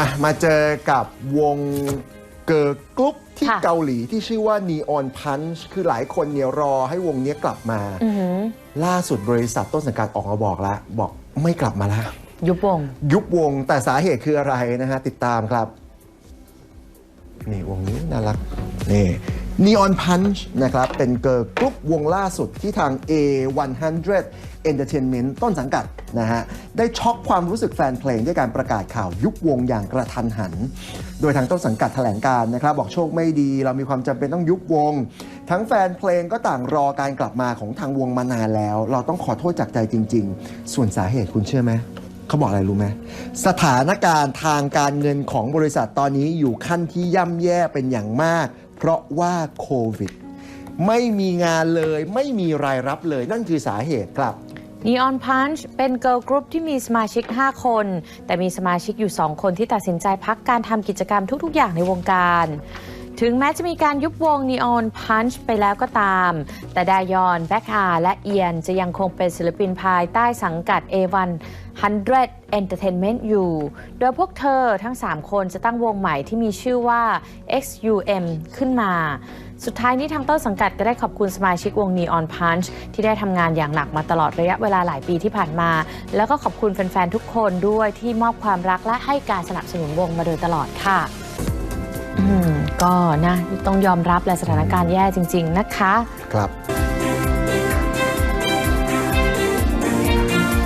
อะมาเจอกับวงเกิร์ลกรุ๊ปที่ค่ะ เกาหลีที่ชื่อว่า Neon Punch คือหลายคนเนี่ยรอให้วงเนี้ยกลับมา อือหือล่าสุดบริษัทต้นสังกัดออกมาบอกแล้ว บอกไม่กลับมาแล้ว ยุบวง ยุบวงแต่สาเหตุคืออะไรนะฮะ ติดตามครับ นี่วงนี้น่ารัก นี่ Neon Punch นะครับ เป็นเกิร์ลกรุ๊ปวงล่าสุดที่ทาง A100 Entertainment ต้นสังกัดนะฮะ ได้ช็อกความรู้สึกแฟนเพลงด้วยการประกาศข่าวยุบวงอย่างกระทันหัน โดยทางต้นสังกัดแถลงการนะครับ บอกโชคไม่ดี เรามีความจำเป็นต้องยุบวง ทั้งแฟนเพลงก็ต่างรอการกลับมาของทางวงมานานแล้ว เราต้องขอโทษจากใจจริง ๆ ส่วนสาเหตุคุณเชื่อไหมเขาบอกอะไรรู้ไหมสถานการณ์ทางการเงินของบริษัทตอนนี้อยู่ขั้นที่ย่ำแย่เป็นอย่างมาก เพราะว่าโควิด ไม่มีงานเลย ไม่มีรายรับเลย นั่นคือสาเหตุครับ Neon Punch เป็นเกิร์ลกรุ๊ปที่มีสมาชิก 5 คน แต่มีสมาชิกอยู่ 2 คนที่ตัดสินใจพักการทำกิจกรรมทุก ๆ อย่างในวงการ ถึงแม้จะมีการยุบวง Neon Punch ไปแล้วก็ตาม แต่ดายอนแบ็คอาและเอียนจะยังคงเป็นศิลปินภายใต้สังกัด A1 100 Entertainment อยู่ โดยพวกเธอทั้ง 3 คนจะตั้งวงใหม่ที่มีชื่อว่า XUM ขึ้นมา สุดท้ายนี้ทางต้นสังกัดก็ได้ขอบคุณสมาชิกวง Neon Punch ที่ได้ทำงานอย่างหนักมาตลอดระยะเวลาหลายปีที่ผ่านมา แล้วก็ขอบคุณแฟน ๆ ทุกคนด้วยที่มอบความรักและให้การสนับสนุนวงมาโดยตลอดค่ะ ก็นะต้องยอมรับแหละสถานการณ์แย่จริง ๆ นะคะ ครับ